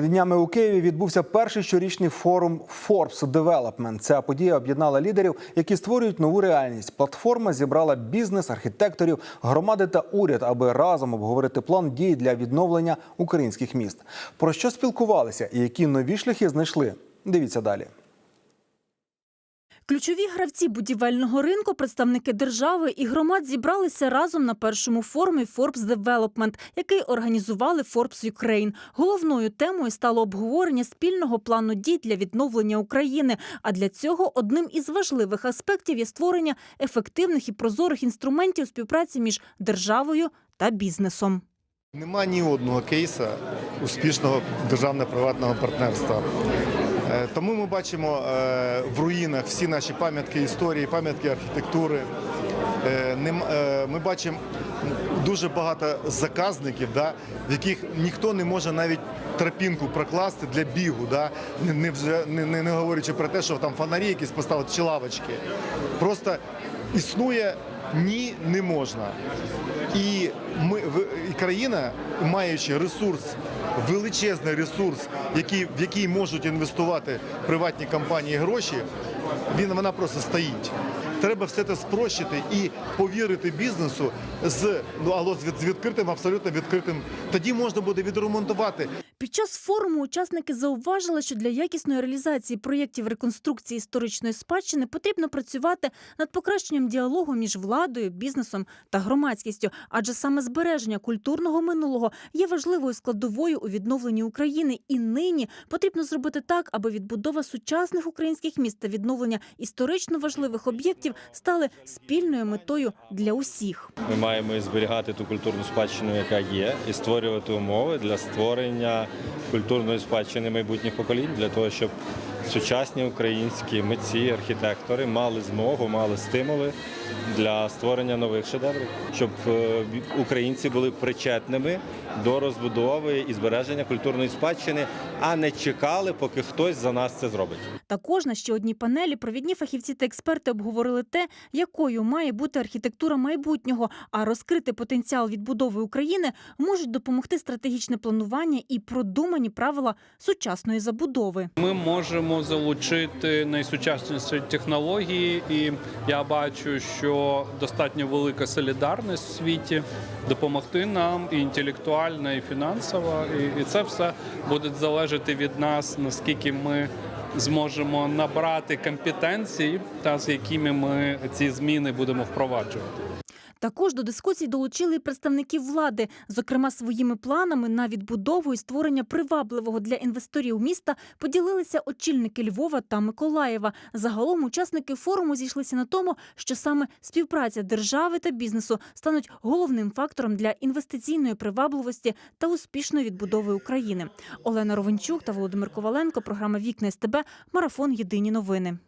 Днями у Києві відбувся перший щорічний форум Forbes Development. Ця подія об'єднала лідерів, які створюють нову реальність. Платформа зібрала бізнес, архітекторів, громади та уряд, аби разом обговорити план дій для відновлення українських міст. Про що спілкувалися і які нові шляхи знайшли? Дивіться далі. Ключові гравці будівельного ринку, представники держави і громад зібралися разом на першому форумі Forbes Development, який організували Forbes Ukraine. Головною темою стало обговорення спільного плану дій для відновлення України. А для цього одним із важливих аспектів є створення ефективних і прозорих інструментів співпраці між державою та бізнесом. Нема ні одного кейса успішного державно-приватного партнерства. Е, Тому ми бачимо е, в руїнах всі наші пам'ятки історії, пам'ятки архітектури. Е, Ми бачимо дуже багато заказників, в яких ніхто не може навіть тропінку прокласти для бігу, не, не, не говорячи про те, що там фонарі якісь поставити чи лавочки. Просто існує ні, не можна. І ми і країна, маючи ресурс, величезний ресурс, який, в який можуть інвестувати приватні компанії гроші, він вона просто стоїть. Треба все це спрощити і повірити бізнесу з ну але з від- з відкритим, абсолютно відкритим. Тоді можна буде відремонтувати Під час форуму учасники зауважили, що для якісної реалізації проєктів реконструкції історичної спадщини потрібно працювати над покращенням діалогу між владою, бізнесом та громадськістю, адже саме збереження культурного минулого є важливою складовою у відновленні України. І нині потрібно зробити так, аби відбудова сучасних українських міст та відновлення історично важливих об'єктів стали спільною метою для усіх. Ми маємо зберігати ту культурну спадщину, яка є, і створювати умови для створення культурної спадщини майбутніх поколінь, для того, щоб сучасні українські митці, архітектори мали змогу, мали стимули для створення нових шедеврів, щоб е, українці були причетними до розбудови і збереження культурної спадщини, а не чекали, поки хтось за нас це зробить. Також на ще одній панелі провідні фахівці та експерти обговорили те, якою має бути архітектура майбутнього, а розкрити потенціал відбудови України можуть допомогти стратегічне планування і продумані правила сучасної забудови. Ми можемо залучити найсучасніші технології, і я бачу, що достатньо велика солідарність в світі допомогти нам і інтелектуально, і фінансово. І це все буде залежати від нас, наскільки ми зможемо набрати компетенції, та з якими ми ці зміни будемо впроваджувати. Також до дискусій долучили представників влади. Зокрема, своїми планами на відбудову і створення привабливого для інвесторів міста поділилися очільники Львова та Миколаєва. Загалом учасники форуму зійшлися на тому, що саме співпраця держави та бізнесу стануть головним фактором для інвестиційної привабливості та успішної відбудови України. Олена Ровенчук та Володимир Коваленко. Програма Вікна СТБ. Марафон Єдині новини.